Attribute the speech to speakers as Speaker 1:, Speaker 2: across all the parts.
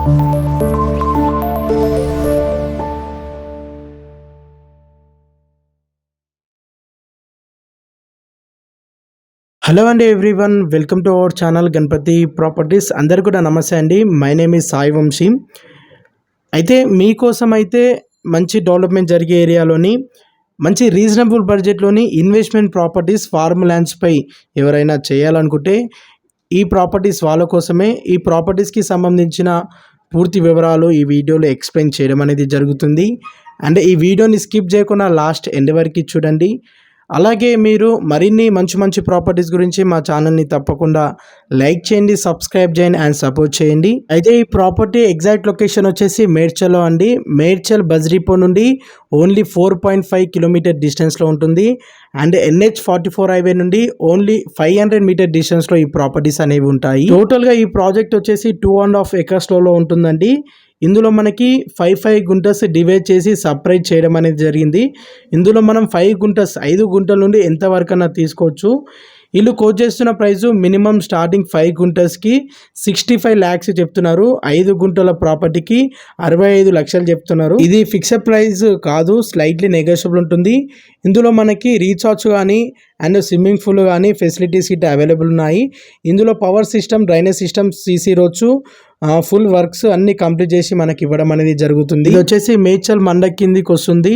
Speaker 1: Hello అండి everyone welcome to our channel Ganapathi properties అందరు కూడా నమస్తే అండి. మై నేమ్ ఈ సాయి వంశీ అయితే మీకోసం అయితే మంచి డెవలప్మెంట్ జరిగే ఏరియాలోని మంచి రీజనబుల్ బడ్జెట్లోని ఇన్వెస్ట్మెంట్ ప్రాపర్టీస్ ఫార్మ్ ల్యాండ్స్పై ఎవరైనా చేయాలనుకుంటే ఈ ప్రాపర్టీస్ వాళ్ళ కోసమే ఈ ప్రాపర్టీస్కి సంబంధించిన పూర్తి వివరాలు ఈ వీడియోలో ఎక్స్ప్లెయిన్ చేయడం అనేది జరుగుతుంది. అండ్ ఈ వీడియోని స్కిప్ చేయకుండా లాస్ట్ ఎండ్ వరకు చూడండి. అలాగే మీరు మరిన్ని మంచి మంచి ప్రాపర్టీస్ గురించి మా ఛానల్ని తప్పకుండా లైక్ చేయండి సబ్స్క్రైబ్ చేయండి అండ్ సపోర్ట్ చేయండి. అయితే ఈ ప్రాపర్టీ ఎగ్జాక్ట్ లొకేషన్ వచ్చేసి మేడ్చల్లో అండి. మేడ్చల్ బజ్రీపో నుండి only four point five kilometer డిస్టెన్స్లో ఉంటుంది. And NH forty four highway నుండి ఓన్లీ ఫైవ్ హండ్రెడ్ మీటర్ డిస్టెన్స్లో ఈ ప్రాపర్టీస్ అనేవి ఉంటాయి. టోటల్గా ఈ ప్రాజెక్ట్ వచ్చేసి టూ అండ్ హాఫ్ ఎకర్స్లో ఉంటుందండి. ఇందులో మనకి ఫైవ్ ఫైవ్ గుంటస్ డివైడ్ చేసి సపరేట్ చేయడం అనేది జరిగింది. ఇందులో మనం ఫైవ్ గుంటస్ ఐదు గుంటల నుండి ఎంతవరకన్నా తీసుకోవచ్చు? వీళ్ళు కోట్ చేస్తున్న ప్రైస్ మినిమం స్టార్టింగ్ ఫైవ్ గుంటస్కి సిక్స్టీ ఫైవ్ ల్యాక్స్ చెప్తున్నారు. ఐదు గుంటల ప్రాపర్టీకి అరవై ఐదు లక్షలు చెప్తున్నారు. ఇది ఫిక్స్డ్ ప్రైస్ కాదు స్లైట్లీ నెగోషియబుల్ ఉంటుంది. ఇందులో మనకి రీఛార్జ్ కానీ అండ్ స్విమ్మింగ్ పూల్ కానీ ఫెసిలిటీస్ ఇట్ అవైలబుల్ ఉన్నాయి. ఇందులో power system drainage system CC రోజు ఫుల్ వర్క్స్ అన్ని కంప్లీట్ చేసి మనకి ఇవ్వడం అనేది జరుగుతుంది. ఇది వచ్చేసి మేచల్ మండ కిందికి వస్తుంది.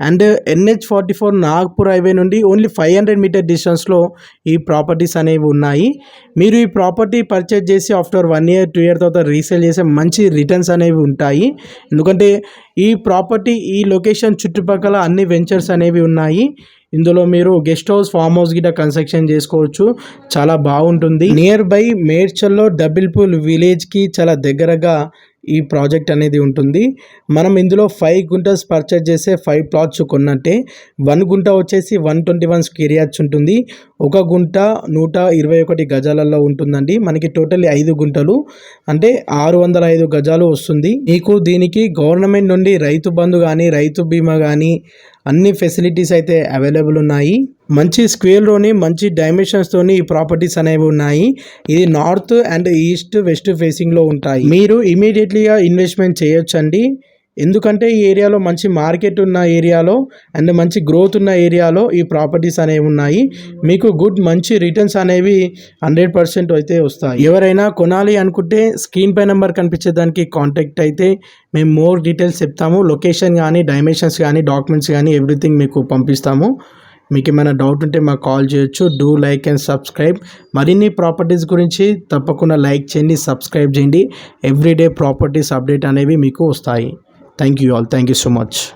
Speaker 1: And NH forty four Nagpur highway నుండి ఓన్లీ ఫైవ్ హండ్రెడ్ మీటర్ డిస్టెన్స్లో ఈ ప్రాపర్టీస్ అనేవి ఉన్నాయి. మీరు ఈ ప్రాపర్టీ పర్చేజ్ చేసి after one year two year తర్వాత రీసేల్ చేసే మంచి రిటర్న్స్ అనేవి ఉంటాయి. ఎందుకంటే ఈ ప్రాపర్టీ ఈ లొకేషన్ చుట్టుపక్కల అన్ని వెంచర్స్ అనేవి ఉన్నాయి. ఇందులో మీరు గెస్ట్ హౌస్ ఫామ్ హౌస్ గిట్ట కన్స్ట్రక్షన్ చేసుకోవచ్చు. చాలా బాగుంటుంది. నియర్ బై మేడ్చల్లో డబుల్ పూల్ విలేజ్కి చాలా దగ్గరగా ఈ ప్రాజెక్ట్ అనేది ఉంటుంది. మనం ఇందులో ఫైవ్ గుంటస్ పర్చేజ్ చేసే ఫైవ్ ప్లాట్స్ కొన్నట్టే వన్ గుంట వచ్చేసి one twenty one square yards ఉంటుంది. ఒక గుంట నూట ఇరవై ఒకటి గజాలలో ఉంటుందండి. మనకి టోటల్ ఐదు గుంటలు. అంటే ఆరు వందల ఐదు గజాలు వస్తుంది. మీకు దీనికి గవర్నమెంట్ నుండి రైతు బంధు కానీ రైతు బీమా కానీ అన్ని ఫెసిలిటీస్ అయితే అవైలబుల్ ఉన్నాయి. మంచి స్క్వేర్లోని మంచి డైమెన్షన్స్తోని ఈ ప్రాపర్టీస్ అనేవి ఉన్నాయి. ఇది నార్త్ అండ్ ఈస్ట్ వెస్ట్ ఫేసింగ్లో ఉంటాయి. మీరు ఇమీడియట్లీగా ఇన్వెస్ట్మెంట్ చేయొచ్చండి. ఎందుకంటే ఈ ఏరియాలో మంచి మార్కెట్ ఉన్న ఏరియాలో అండ్ మంచి గ్రోత్ ఉన్న ఏరియాలో ఈ ప్రాపర్టీస్ అనేవి ఉన్నాయి. మీకు గుడ్ మంచి రిటర్న్స్ అనేవి హండ్రెడ్ పర్సెంట్ అయితే వస్తాయి. ఎవరైనా కొనాలి అనుకుంటే స్క్రీన్ పై నెంబర్ కనిపించే దానికి కాంటాక్ట్ అయితే మేము మోర్ డీటెయిల్స్ చెప్తాము. లొకేషన్ కానీ డైమెన్షన్స్ కానీ డాక్యుమెంట్స్ కానీ ఎవ్రీథింగ్ మీకు పంపిస్తాము. మీకు ఏమైనా డౌట్ ఉంటే మాకు కాల్ చేయొచ్చు. Do like and subscribe. మరిన్ని ప్రాపర్టీస్ గురించి తప్పకుండా లైక్ చేయండి సబ్స్క్రైబ్ చేయండి. ఎవ్రీడే ప్రాపర్టీస్ అప్డేట్ అనేవి మీకు వస్తాయి. thank you all. Thank you so much.